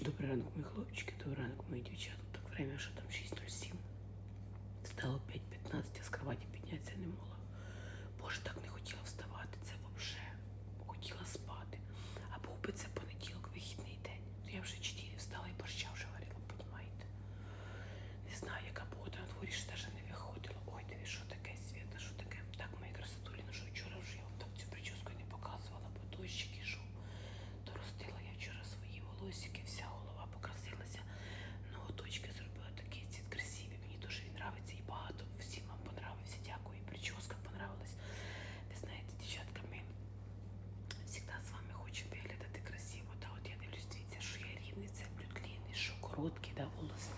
Добрий ранок, мої хлопчики, добрий ранок, мої дівчата. Так время, що там 6.07. Стало 5.15, я з кроваті піднятися не могла. Боже, так не хотіла вставати. Це взагалі. Хотіла спати. А це би це понеділок, вихідний день. То я вже 4 встала і борща вже варила, понімаєте? Не знаю, яка погода на дворі, ще навіть не виходила. Ой, диви, що таке світа, що таке. Так, мої красотулі, ну що вчора вже я вам так цю прическу і не показувала, бо дощик ішов. Доростила я вчора свої волосики, вся голова покрасилася. Ноготочки зробила такий цвіт красивий. Мені дуже він нравиться і багато. Всім вам понравився. Дякую. І прическа понравилась. Ви знаєте, дівчатка, ми завжди з вами хочемо виглядати красиво. Та от я дивлюсь, дивіться, що я рівний, це блюдлінний, що короткий, да, волоси.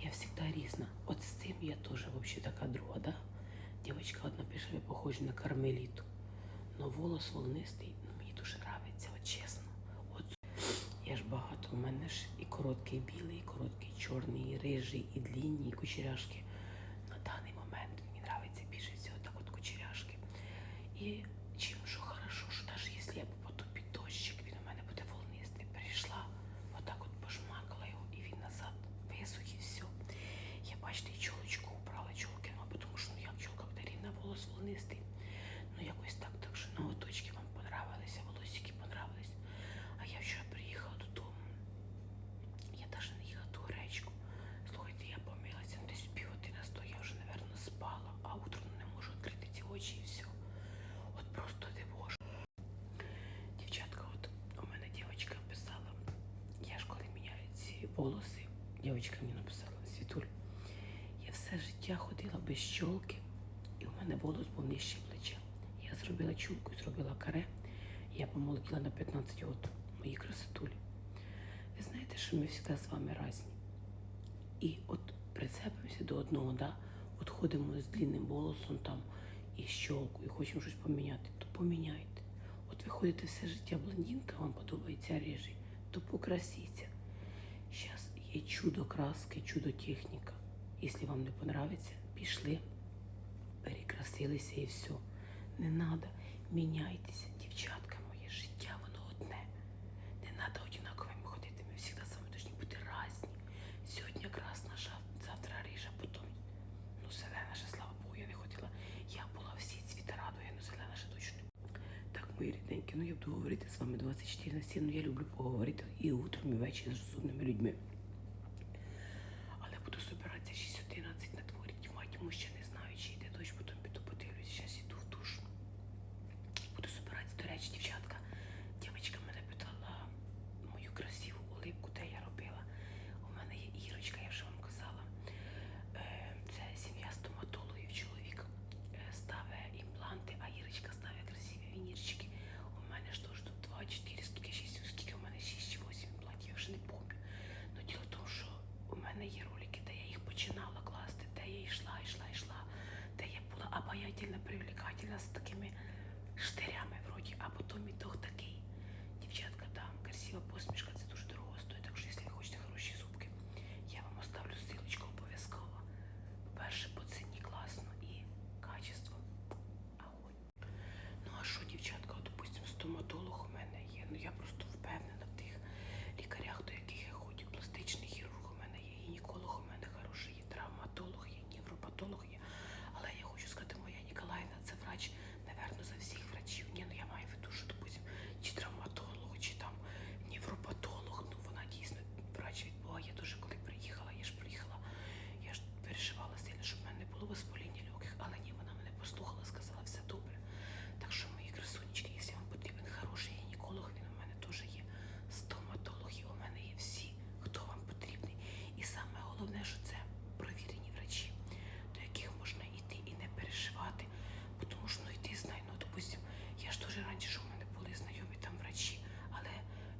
Я завжди різна. От з цим я теж взагалі така друга, да? Дівчинка одна ви похожі на кармеліту. Но волос волнистий, ну мені дуже подобається, от чесно. От я ж багато, у мене ж і короткий білий, і короткий чорний, і рижий, і длінні, і кучеряшки. На даний момент мені подобається більше всього так от кучеряшки. І чим що хорошо, що навіть якщо я попаду під дощик, він у мене буде волнистий. Прийшла, отак от пожмакала його, і він назад висох і все. Я бачите, і чолочку убрала, чолки, ну, тому що ну як чолка буде рівна, волос волнистий. Ну якось так, так що ноготочки вам понравилися, волосики понравились. А я вчора приїхала додому. Я навіть не їла ту гречку. Слухайте, я помилася, ну, десь пів години сто, я вже, напевно, спала, а утром не можу відкрити ці очі і все. От просто не можу. Дівчатка, от у мене дівчинка писала, я ж коли міняю ці волоси, дівчинка мені написала, Світуль, я все життя ходила без щолки, і у мене волос був нижче плеча. Я зробила чулку, зробила каре, я помолоділа на 15 років, мої красотулі. Ви знаєте, що ми завжди з вами різні. І от прицепимося до одного, да? от ходимо з длинним волосом там і щолку, і хочемо щось поміняти, то поміняйте. От ви ходите все життя блондинка, вам подобається рижий, то покрасіться. Є чудо краски, чудо техніка. Якщо вам не подобається, пішли, перекрасилися і все. Не треба, міняйтеся, дівчатка моє, життя воно одне. Не треба однаковими ходити. Ми завжди з вами бути різні. Сьогодні красна, завтра рижа, потім. Ну, зелена ще, слава Богу, я не ходила. Я була всі цвіта радує, ну зелена ще точно. Так, мої рідненькі, ну я буду говорити з вами 24 на 7, ну я люблю поговорити і утром, і ввечері з розумними людьми. Але буду збиратися 6.11 на дворі. Тьма, тьму ще не знаю, чи йде дощ, потім піду подивлюсь. Зараз іду в душ. Буду збиратися. До речі, дівчатка, дівчинка мене питала мою красиву улипку, де я робила. У мене є Ірочка, я вже вам казала. Е, Це сім'я стоматологів, чоловік е, ставить імпланти, а Ірочка ставить красиві вінірчики. У мене ж теж тут 2, 4, скільки 6, скільки у мене 6 чи 8 імплантів, я вже не пам'ятаю. Ну діло в тому, що у мене є ролики, де я їх починала класти, де я йшла, йшла, йшла, де я була обаятельна, привлекательна з такими штирями вроді, а потім ітог такий. Дівчатка, там красива посмішка, це дуже дорого стоїть. Так що, якщо ви хочете хороші зубки, я вам оставлю ссылочку обов'язково. По-перше, по ціні класно і качество. Огонь. Ну а що, дівчатка, от, допустим, стоматолог у мене є. Ну я просто впевнена в тих лікарях, до яких я ходжу. Пластичний хірург у мене є, гінеколог у мене хороший, є травматолог, є, невропатолог є. Але я хочу сказати, моя Ніколаївна, це врач, напевно, за всіх врачів. Ні, ну я маю в виду, що, допустим, чи травматолог, чи там невропатолог. Ну вона дійсно врач від Бога. Я дуже коли приїхала, я ж приїхала, я ж переживала сильно, щоб в мене не було воспаління легких, але ні, вона мене послухала, сказала, все добре. Так що, мої красунечки, якщо вам потрібен хороший гінеколог, він у мене теж є. Стоматологи у мене є всі, хто вам потрібний. І саме головне, що це провірені врачі, до яких можна йти і не переживати. Бо Тому що ну йти знай, ну допустим, я ж теж раніше, що в мене були знайомі там врачі, але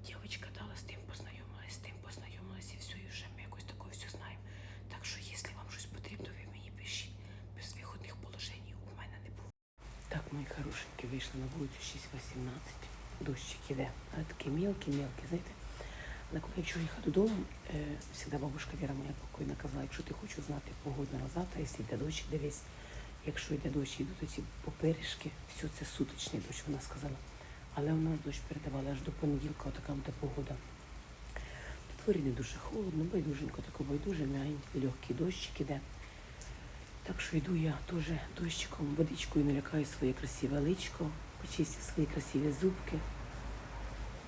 дівчинка дала з тим познайомилась, з тим познайомилась і все, і вже ми якось такое все знаємо. Так що, якщо вам щось потрібно, ви мені пишіть. Без виходних положень у мене не було. Так, мої хорошенькі, вийшли на вулицю 6.18. Дощик іде. Але такий мілкий-мілкий, знаєте. Але коли я їхала додому, е, завжди бабушка Віра моя покойна казала, якщо ти хочеш знати погоду на завтра, якщо йде дощ, дивись, якщо йде дощ, йдуть оці поперешки, все це суточний дощ, вона сказала. Але у нас дощ передавали аж до понеділка, отака буде погода. дворі не дуже холодно, байдуженько, тако байдуже, м'ягенький, легкий дощик іде. Так що йду я теж дощиком, водичкою налякаю своє красиве личко, почистю свої красиві зубки.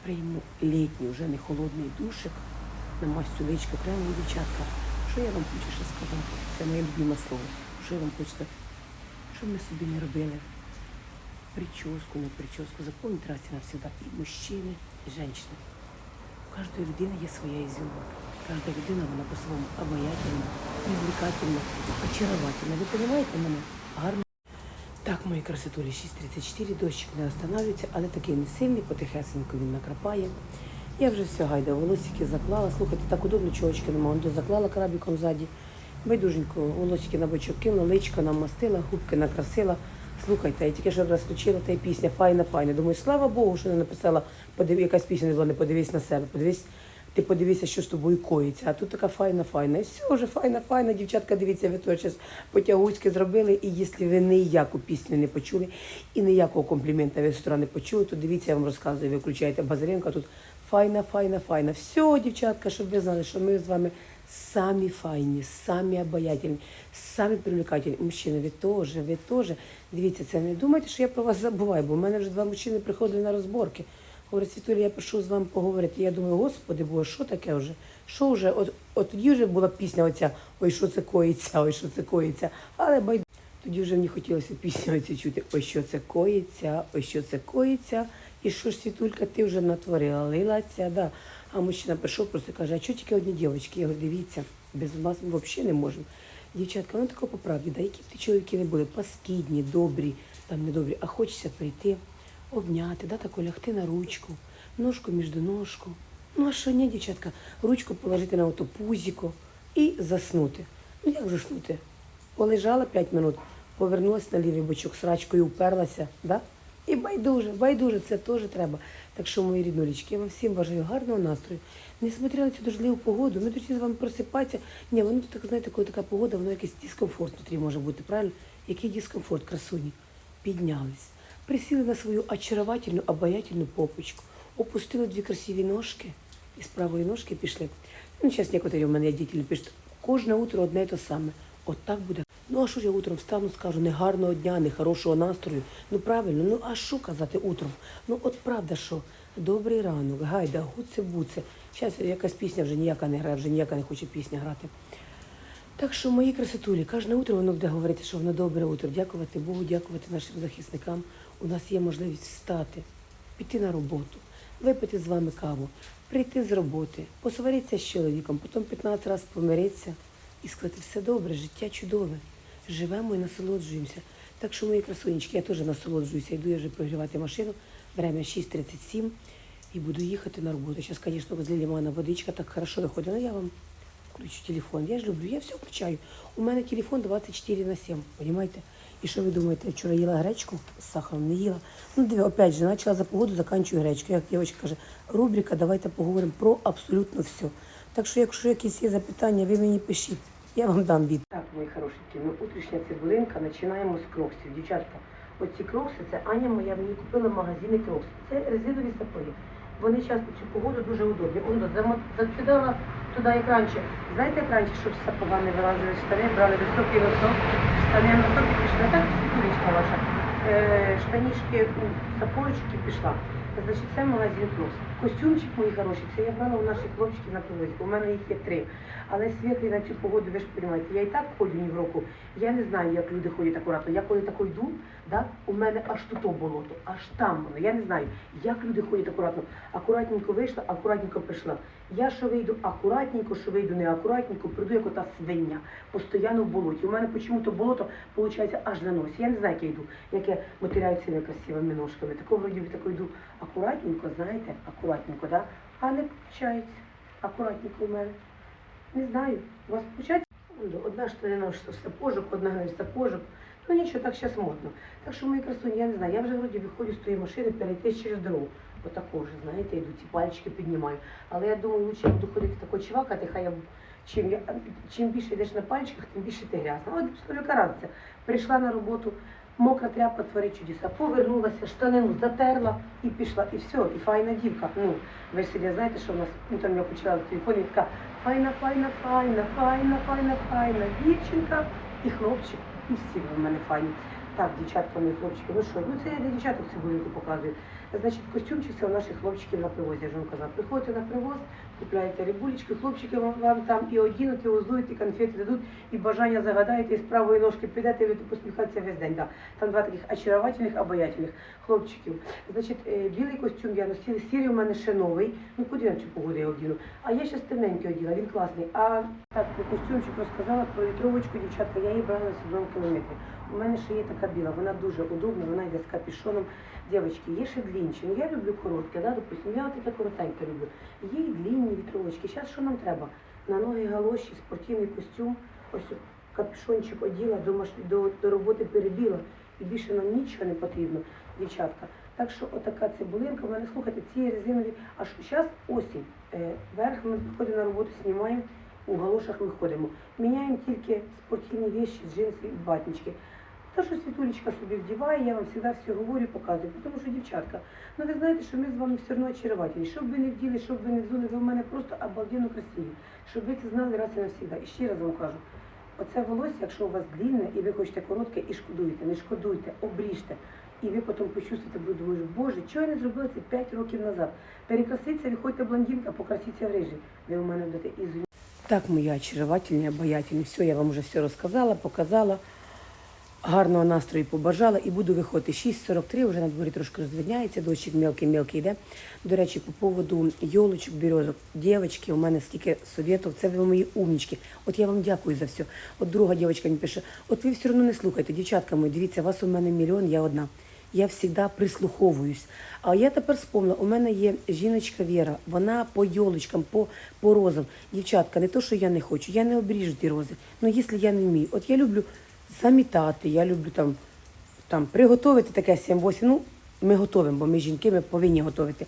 Прийму літній, вже не холодний душик, намастю личко кремом, дівчатка. Що я вам хочу ще сказати? Це моє любиме слово. Що я вам хочу сказати? Що ми собі не робили? Прическу, не прическу. Запомніть раз і навсегда. І мужчини, і жінки. У кожної людини є своя ізюминка. Кожна людина, вона по-своєму обаятельна, привлекательна, очаровательна. Ви розумієте мене? Гарно. Так, мої красотулі, 6.34, дощик не останавливається, але такий не сильний, потихесенько він накрапає. Я вже все, гайда, волосики заклала. Слухайте, так удобно, чолочки нема. Он заклала крабіком ззаді. Байдуженько, волосики на бочок кинула, личко намастила, губки накрасила. Слухайте, я тільки що раз включила та й пісня файна, файна. Думаю, слава Богу, що не написала, подив... якась пісня не була, не подивись на себе, подивись, ти подивися, що з тобою коїться. А тут така файна, файна. І все вже файна, файна. Дівчатка, дивіться, ви то зараз потягуцьки зробили. І якщо ви ніяку пісню не почули і ніякого комплімента ви з не почули, то дивіться, я вам розказую, ви включаєте тут файна, файна, файна. Все, дівчатка, щоб ви знали, що ми з вами самі файні, самі обаятельні, самі привлекательні. Мужчини, ви теж, ви теж. Дивіться, це не думайте, що я про вас забуваю, бо в мене вже два мужчини приходили на розборки. Говорить, Світулі, я прийшов з вами поговорити. Я думаю, господи Боже, що таке вже? Що вже? От, от тоді вже була пісня оця, ой, що це коїться, ой, що це коїться. Але бай... тоді вже мені хотілося пісню оцю чути, ой, що це коїться, ой, що це коїться. І що ж, Світулька, ти вже натворила, лилася, да. А мужчина прийшов, просто каже, а чого тільки одні дівчатки? Я говорю, дивіться, без вас ми взагалі не можемо. Дівчатка, ну тако по правді, да, які б ти чоловіки не були, паскідні, добрі, там недобрі, а хочеться прийти, обняти, да, тако лягти на ручку, ножку між ножку. Ну а що ні, дівчатка, ручку положити на ото пузіко і заснути. Ну як заснути? Полежала 5 минут, повернулася на лівий бочок, срачкою уперлася, да? І байдуже, байдуже, це теж треба. Так що, мої ріднулічки, я вам всім бажаю гарного настрою. Несмотря на цю дождливу погоду, ми тоді з вами просипатися. Ні, воно так, знаєте, коли така погода, воно якийсь дискомфорт внутрі може бути, правильно? Який дискомфорт, красуні? Піднялись, присіли на свою очаровательну, обаятельну попочку, опустили дві красиві ножки і з правої ножки пішли. Ну, зараз некоторі в мене діти пишуть, кожне утро одне і те саме. От так буде. Ну а що ж я утром встану, скажу, не гарного дня, не хорошого настрою. Ну правильно, ну а що казати утром? Ну от правда, що добрий ранок, гайда, гуце-буце. Зараз якась пісня вже ніяка не грає, вже ніяка не хоче пісня грати. Так що, мої красотулі, кожне утро воно буде говорити, що воно добре утро. Дякувати Богу, дякувати нашим захисникам. У нас є можливість встати, піти на роботу, випити з вами каву, прийти з роботи, посваритися з чоловіком, потім 15 разів помиритися і сказати, все добре, життя чудове. Живемо і насолоджуємося. Так що, мої красунечки, я теж насолоджуюся, йду я вже прогрівати машину, время 6.37 і буду їхати на роботу. Зараз, звісно, возле лимана водичка так хорошо виходить, але я вам включу телефон. Я ж люблю, я все включаю. У мене телефон 24 на 7, розумієте? І що ви думаєте, я вчора їла гречку з сахаром, не їла. Ну, диви, опять же, почала за погоду, заканчую гречку. Як дівчинка каже, рубрика, давайте поговоримо про абсолютно все. Так що, якщо якісь є запитання, ви мені пишіть, я вам дам від. Так, мої хорошенькі, ну утрішня цибулинка, починаємо з кроксів. Дівчатка, оці крокси, це Аня моя мені купила в магазині крокси. Це резинові сапоги. Вони часто цю погоду дуже удобні. Он закидала туди як. Знаєте, як раніше, щоб з сапога не вилазили штани, брали високий носок, штани носок і пішли. Так, світулечка ваша. Е, штанішки, ну, сапожечки пішла. Значить, це магазин Крокс. Костюмчик мої хороші, це я брала у наших хлопчиків на привозі. У мене їх є три. Але світлий на цю погоду, ви ж розумієте, я і так ходжу ні в року. Я не знаю, як люди ходять акуратно. Я коли тако йду, да, у мене аж тут болото, аж там воно. Я не знаю, як люди ходять акуратно. Акуратненько вийшла, акуратненько прийшла. Я що вийду акуратненько, що вийду не акуратненько, прийду як ота свиня, постійно в болоті. У мене чому-то болото виходить аж на носі. Я не знаю, як я йду, як я мотиляю цими красивими ножками. Такого вроді би тако йду акуратненько, знаєте, акуратненько, да? а не виходить. Акуратненько у мене. Не знаю, у вас виходить? Одна штанина сапожок, одна грязь сапожок. Ну нічого, так зараз модно. Так що мої красуні, я не знаю, я вже вроді виходжу з тої машини перейти через дорогу. Отако вже, знаєте, йду, ці пальчики піднімаю. Але я думаю, лучше буду ходити тако чвакати, хай я чим, я, чим більше йдеш на пальчиках, тим більше ти грязна. От яка разниця. Прийшла на роботу, Мокра тряпка творить чудеса. Повернулася, штанину затерла і пішла. І все, і файна дівка. Ну, ви ж сидя, знаєте, що в нас утром я почала в телефоні, така файна, файна, файна, файна, файна, файна дівчинка і хлопчик. І всі в мене файні. Так, дівчатка, мої хлопчики, ну що, ну це я для дівчаток цибулинку показую. Значить, костюмчик це у наших хлопчиків на привозі, я ж вам казала. Приходите на привоз, купляєте рибулечки, хлопчики вам, вам там і одінуть, і озують, і конфети дадуть, і бажання загадаєте, і з правої ножки підете, і ви посміхатися весь день. Да. Там два таких очаровательних, обаятельних хлопчиків. Значить, е, білий костюм я носила, сірий у мене ще новий. Ну куди на цю погоду я одіну? А я ще темненький оділа, він класний. А так, про костюмчик розказала про вітровочку, дівчатка, я її брала на сьомому кілометрі. У мене ще є така біла, вона дуже удобна, вона йде з капюшоном. Дівчатки, є ще длінші. Ну я люблю коротке, да, допустим, я таке коротеньке люблю. Є і длінні вітровочки. Зараз що нам треба? На ноги галоші, спортивний костюм, ось капюшончик оділа, до, до, роботи перебіла. І більше нам нічого не потрібно, дівчатка. Так що отака цибулинка, в мене слухайте, ці резинові, аж зараз осінь. Е, верх ми приходимо на роботу, знімаємо, у галошах ми ходимо. Міняємо тільки спортивні вещи, джинси і батнички. Та, що світулечка собі вдіває, я вам завжди все говорю показую. Тому що, дівчатка, ну ви знаєте, що ми з вами все одно очаровательні. Щоб ви не вділи, щоб ви не взули, ви в мене просто обалденно красиві. Щоб ви це знали раз і навсігда. І ще раз вам кажу, оце волосся, якщо у вас длинне і ви хочете коротке, і шкодуєте, не шкодуйте, обріжте. І ви потім почувствуєте, будете думаєте, боже, чого я не зробила це 5 років назад? Перекраситься, виходьте блондинка, покрасіться в рижі. Ви у мене будете із Так, моя очаровательная, обаятельная. Все, я вам вже все розказала, показала. Гарного настрою побажала і буду виходити. 6.43, вже на дворі трошки розвидняється, дощик мелкий-мелкий йде. До речі, по поводу йолочок, березок, дівчатки, у мене скільки совєтів, це ви мої умнічки. От я вам дякую за все. От друга дівчинка мені пише, от ви все одно не слухайте, дівчатка мої, дивіться, вас у мене мільйон, я одна. Я завжди прислуховуюсь. А я тепер спомнила, у мене є жіночка Віра, вона по йолочкам, по, по розам. Дівчатка, не то, що я не хочу, я не обріжу ті рози. Ну, якщо я не вмію. От я люблю замітати, я люблю там, там приготувати таке 7-8. Ну, ми готовимо, бо ми жінки, ми повинні готувати.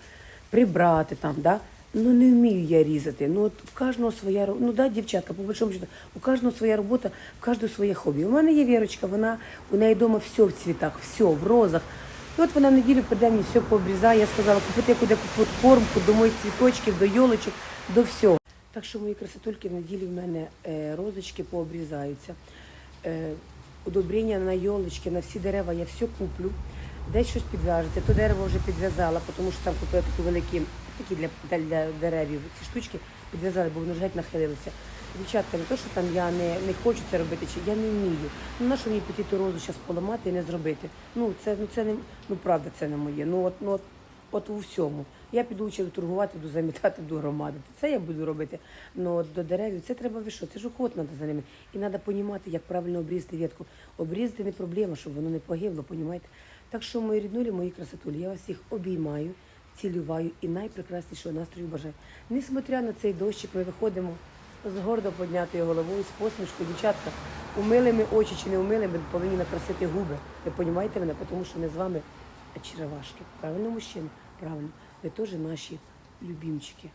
Прибрати там, да? Ну не вмію я різати. Ну от в кожного своя ро- ну да, дівчатка, по большому счету, у кожного своя робота, в кожного своє хобі. У мене є Вірочка, вона у неї вдома все в цвітах, все в розах. І от вона в неділю прийде мені все пообрізає. Я сказала, купити куди кормку, до моїх цвіточків, до йолочок, до всього. Так що мої красотульки в неділі в мене е, розочки пообрізаються. Удобрення на йолочки, на всі дерева я все куплю. Десь щось підв'яжеться. То дерево вже підв'язала, тому що там купила такі великі, такі для, для деревів ці штучки підв'язали, бо воно ж геть нахилилося. Дівчатка, не то, що там я не, не хочу це робити, чи я не вмію. Ну на що мені піти ту розу зараз поламати і не зробити? Ну це ну це не ну правда, це не моє. Ну от ну от, от у всьому. Я піду вчити торгувати, буду замітати, буду громадити. Це я буду робити. Ну до деревів це треба ви що? Це ж уход треба за ними. І треба розуміти, як правильно обрізати ветку. Обрізати не проблема, щоб воно не погибло, понімаєте? Так що, мої ріднулі, мої красотулі, я вас всіх обіймаю, цілюваю і найпрекраснішого настрою бажаю. Несмотря на цей дощик, ми виходимо з гордо піднятою головою, з посмішкою, дівчатка, умилими очі чи не умилими, повинні накрасити губи. Ви розумієте мене, тому що ми з вами очаровашки. Правильно, мужчина? Правильно. Ви теж наші любімчики.